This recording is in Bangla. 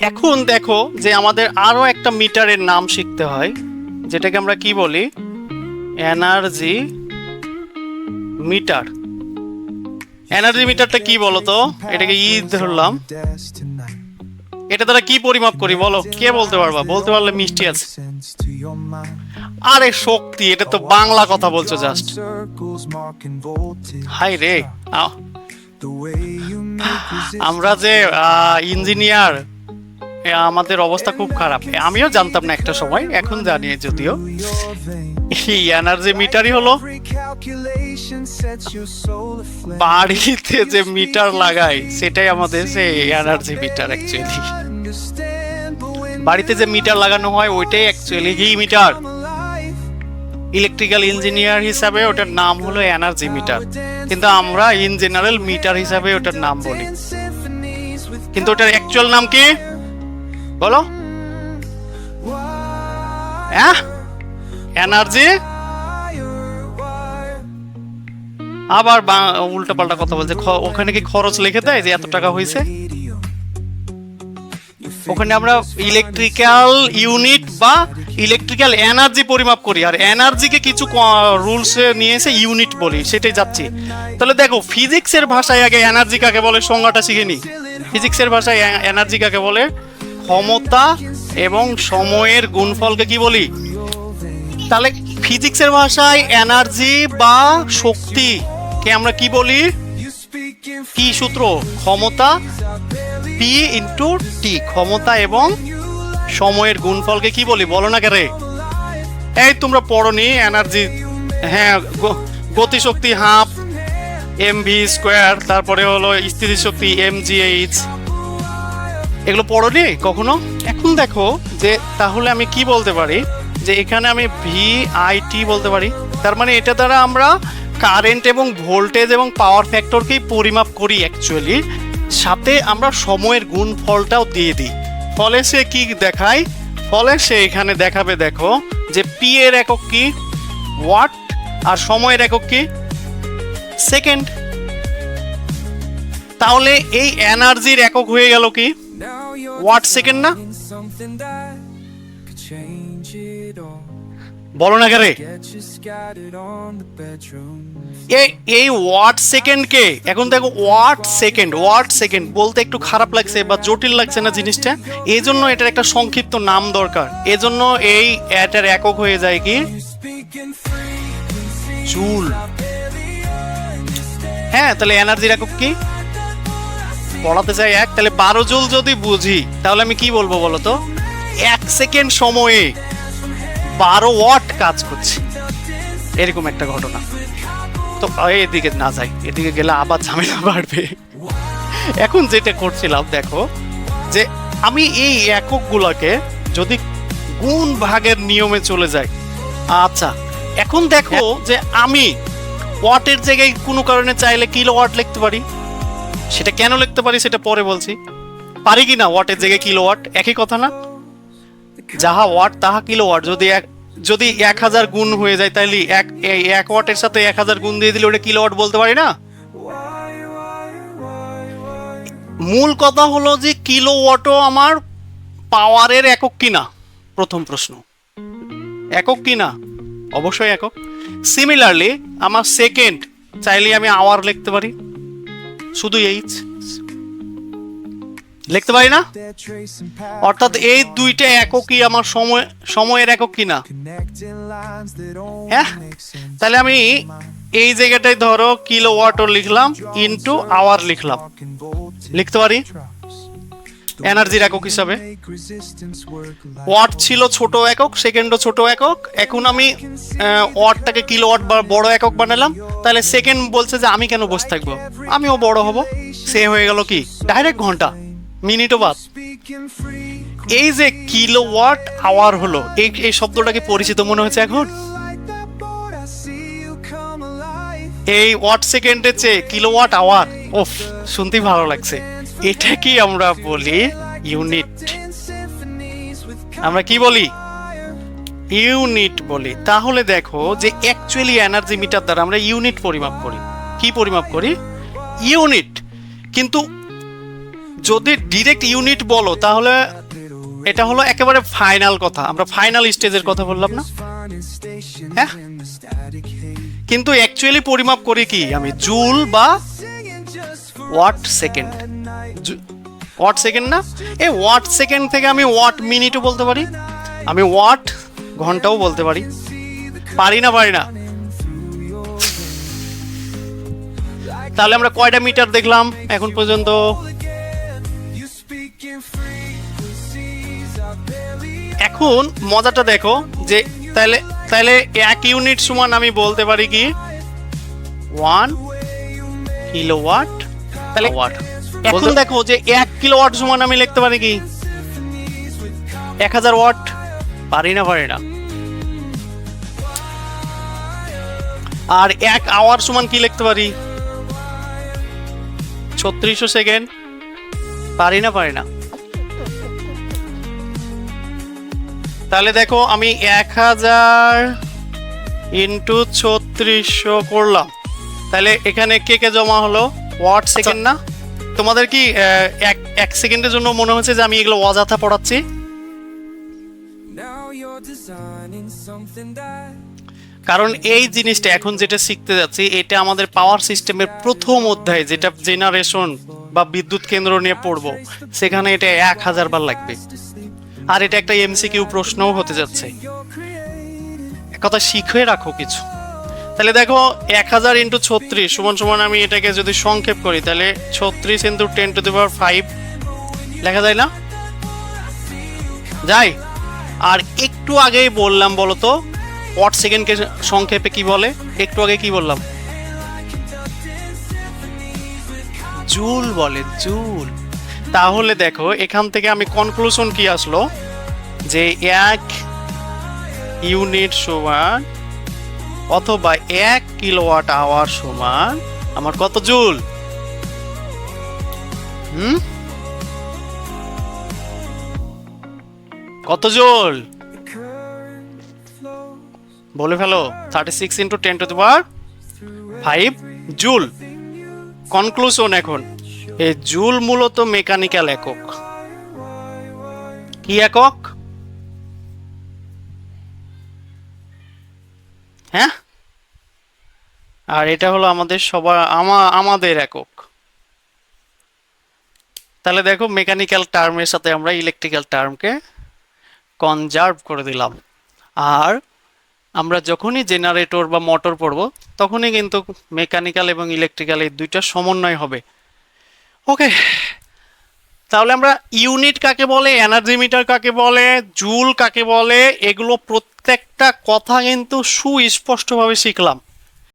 এখন দেখো যে আমাদের আরও একটা মিটারের নাম শিখতে হয়, যেটাকে আমরা কি বলি? Energy meter. এনার্জি মিটারটা কি বলো তো এটাকে ই ধরলাম। এটা দ্বারা কি পরিমাপ করি বলো? কে বলতে পারবা? বলতে পারলে মিষ্টি আছে। আরে শক্তি, এটা তো বাংলা কথা বলছো জাস্ট হাই রে আমরা যে ইঞ্জিনিয়ার আমাদের অবস্থা খুব খারাপ। আমিও জানতাম না একটা সময়, এখন জানি যদিও। এনার্জি মিটারই হলো। বাড়িতে যে মিটার লাগাই, সেটাই আমাদের সেই এনার্জি মিটার অ্যাকচুয়ালি বাড়িতে যে মিটার লাগানো হয়, ওইটাই অ্যাকচুয়ালি কি মিটার। ইলেকট্রিক্যাল ইঞ্জিনিয়ার হিসাবে ওটার নাম হলো এনার্জি মিটার। কিন্তু আমরা ইন জেনারেল মিটার হিসাবে ওটার নাম বলি। কিন্তু ওটার অ্যাকচুয়াল নাম কি? বলো। হ্যাঁ? এনার্জি আবার উল্টা পাল্টা কথা বলছে। ওখানে কি খরচ লিখে দেয় যে এত টাকা হয়েছে ওখানে আমরা ইলেকট্রিক্যাল ইউনিট বা ইলেকট্রিক্যাল এনার্জি পরিমাপ করি। আর এনার্জিকে কিছু রুলস নিয়ে এসে ইউনিট বলি, সেটাই যাচ্ছি। তাহলে দেখো ফিজিক্সের ভাষায় আগে এনার্জি কাকে বলে? সংজ্ঞাটা শিখে নি। ফিজিক্সের ভাষায় এনার্জি কাকে বলে? ক্ষমতা এবং সময়ের গুণফলকে কি বলি? তাহলে ফিজিক্সের ভাষায় এনার্জি বা শক্তি কে আমরা কি বলি? কি সূত্র? ক্ষমতা পি ইন্টু টি ক্ষমতা এবং সময়ের গুণফলকে কি বলি? বলো না কেরে। এই তোমরা পড়নি এনার্জি। হ্যাঁ গতিশক্তি হাফ এম ভি স্কোয়ার তারপরে হলো স্থিতিশক্তি এম জি এইচ এগুলো পড়নি কখনো? এখন দেখো যে তাহলে আমি কি বলতে পারি? যে এখানে আমি ভি আই টি বলতে পারি। তার মানে এটা দ্বারা আমরা কারেন্ট এবং ভোল্টেজ এবং পাওয়ার ফ্যাক্টরকেই পরিমাপ করি অ্যাকচুয়ালি সাথে আমরা সময়ের গুণফলটাও দিয়ে দিই। ফলে সে কি দেখায়? ফলে সে এখানে দেখাবে দেখো যে পি এর একক কি? ওয়াট আর সময়ের একক কি? সেকেন্ড তাহলে এই এনার্জির একক হয়ে গেল কি? ওয়াট সেকেন্ড না? বলো না কেরে এই ওয়াট সেকেন্ডকে এখন দেখো ওয়াট সেকেন্ড ওয়াট সেকেন্ড। বলতে একটু খারাপ লাগছে বা জটিল লাগছে না জিনিসটা? এই জন্য এটার একটা সংক্ষিপ্ত নাম দরকার। এজন্য এই এটার একক হয়ে যায় কি? চুল। হ্যাঁ তাহলে এনার্জির একক কি? পড়াতে চাই এক তাহলে বারো জুল যদি বুঝি তাহলে আমি কি বলব বলো তো? এক সেকেন্ড সময়ে বারো ওয়াট কাজ করছে। এরকম একটা ঘটনা। তো এদিকে না যাই এদিকে গেলে আবার ঝামেলা বাড়বে। এখন যেটা করছিলাম দেখো যে আমি এই এককগুলোকে যদি গুণ ভাগের নিয়মে চলে যাই। আচ্ছা এখন দেখো যে আমি ওয়াটের জায়গায় কোনো কারণে চাইলে কিলো ওয়াট লিখতে পারি? সেটা কেন লিখতে পারি সেটা পরে বলছি। পারি কি না ওয়াটের জায়গায় কিলো ওয়াট একই কথা না? যাহা ওয়াট তাহা কিলো ওয়াট যদি এক যদি এক হাজার গুণ হয়ে যায় তাহলে এক এক ওয়াটের সাথে এক হাজার গুণ দিয়ে দিলে ওটা কিলো ওয়াট বলতে পারি না? মূল কথা হলো যে কিলো ওয়াটও আমার পাওয়ারের একক কিনা? প্রথম প্রশ্ন। একক কিনা? অবশ্যই একক। সিমিলারলি আমার সেকেন্ড চাইলে আমি আওয়ার লিখতে পারি। শুধু এইচ লিখতে পারি না? অর্থাৎ এই দুইটা এককই আমার সময়, সময়ের একক কিনা? হ্যাঁ? তাহলে আমি এই জায়গাটায় ধরো কিলো ওয়াটও লিখলাম ইনটু আওয়ার লিখলাম। লিখতে পারি? এনার্জির একক হিসাবে। ওয়াট ছিল ছোট একক সেকেন্ডও ছোট একক। এখন আমি ওয়াটটাকে কিলো ওয়াট বা বড় একক বানালাম। তাহলে সেকেন্ড বলছে যে আমি কেন বসে থাকব? আমিও বড় হব। সে হয়ে গেল কি? ডাইরেক্ট ঘণ্টা। মিনিটও বাদ। এই যে কিলো ওয়াট আওয়ার হলো, এই এই শব্দটাকে পরিচিত মনে হচ্ছে এখন? এই ওয়াট সেকেন্ডের চেয়ে কিলো ওয়াট আওয়ার ওফ শুনতেই ভালো লাগছে। এটা কি আমরা বলি ইউনিট আমরা কি বলি? ইউনিট বলি। তাহলে দেখো যে অ্যাকচুয়ালি এনার্জি মিটার দ্বারা আমরা ইউনিট পরিমাপ করি। কি পরিমাপ করি? ইউনিট কিন্তু যদি ডিরেক্ট ইউনিট বলো, তাহলে এটা হলো একেবারে ফাইনাল কথা। আমরা ফাইনাল স্টেজের কথা বললাম না? হ্যাঁ? কিন্তু অ্যাকচুয়ালি পরিমাপ করি কি? আমি জুল বা ওয়াট সেকেন্ড। ওয়াট সেকেন্ড না? এ ওয়াট সেকেন্ড থেকে আমি ওয়াট মিনিটও বলতে পারি। আমি ওয়াট ঘন্টাও বলতে পারি। পারি না পারি না। তাহলে আমরা কয়টা মিটার দেখলাম এখন পর্যন্ত? এখন মজাটা দেখো যে তাহলে তাহলে এক ইউনিট সমান আমি বলতে পারি কি? ওয়ান কিলোওয়াট তাহলে এখন দেখো যে এক কিলোওয়াট সমান আমি লিখতে পারি কি? এক হাজার ওয়াট। পারি না পারি না। আর এক আওয়ার সমান কি লিখতে পারি? ছত্রিশশো সেকেন্ড পারি না পারি না। তাহলে দেখো আমি এক হাজার ইন্টু ছত্রিশশো করলাম। তাহলে এখানে কে কে জমা হলো? ওয়াট সেকেন্ড না? তোমাদের কি এক এক সেকেন্ডের জন্য মনে হচ্ছে যে আমি এগুলো অযথা পড়াচ্ছি? কারণ এই জিনিসটা এখন যেটা শিখতে যাচ্ছি এটা আমাদের পাওয়ার সিস্টেমের প্রথম অধ্যায় যেটা জেনারেশন বা বিদ্যুৎ কেন্দ্র নিয়ে পড়ব সেখানে এটা এক হাজার বার লাগবে। আর এটা একটা এমসিকিউ প্রশ্নও হতে যাচ্ছে। এক কথা শিখে রাখো কিছু। তাহলে দেখো, এক হাজার ইন্টু ছত্রিশ। সমান সমান, আমি এটাকে যদি সংক্ষেপ করি, তাহলে ছত্রিশ into ten to the power five লেখা যায় না? যাই। আর একটু আগেই বললাম বলো তো, ওয়াট সেকেন্ডকে সংক্ষেপে কি বলে? একটু আগে কি বললাম? জুল বলে, জুল। তাহলে দেখো, এখান থেকে আমি কনক্লুশন কি আসলো? যে এক ইউনিট সমান অথবা এক কিলোওয়াট আওয়ার সমান আমার কত জুল? হুম? কত জুল? বলে ফেলো thirty six into ten to power five joule. Conclusion এখন, এই জুল মূলত মেকানিক্যাল একক। কি একক? হ্যাঁ? আর এটা হলো আমাদের সবার, আমা, আমাদের একক। তাহলে দেখো মেকানিক্যাল টার্মের সাথে আমরা ইলেকট্রিক্যাল টার্মকে কনজার্ভ করে দিলাম। আর আমরা যখনই জেনারেটর বা মোটর পড়ব, তখনই কিন্তু মেকানিক্যাল এবং ইলেকট্রিক্যাল এই দুইটা সমন্বয় হবে। ওকে, তাহলে আমরা ইউনিট কাকে বলে এনার্জি মিটার কাকে বলে জুল কাকে বলে, এগুলো প্রত্যেকটা কথা কিন্তু সুস্পষ্টভাবে শিখলাম।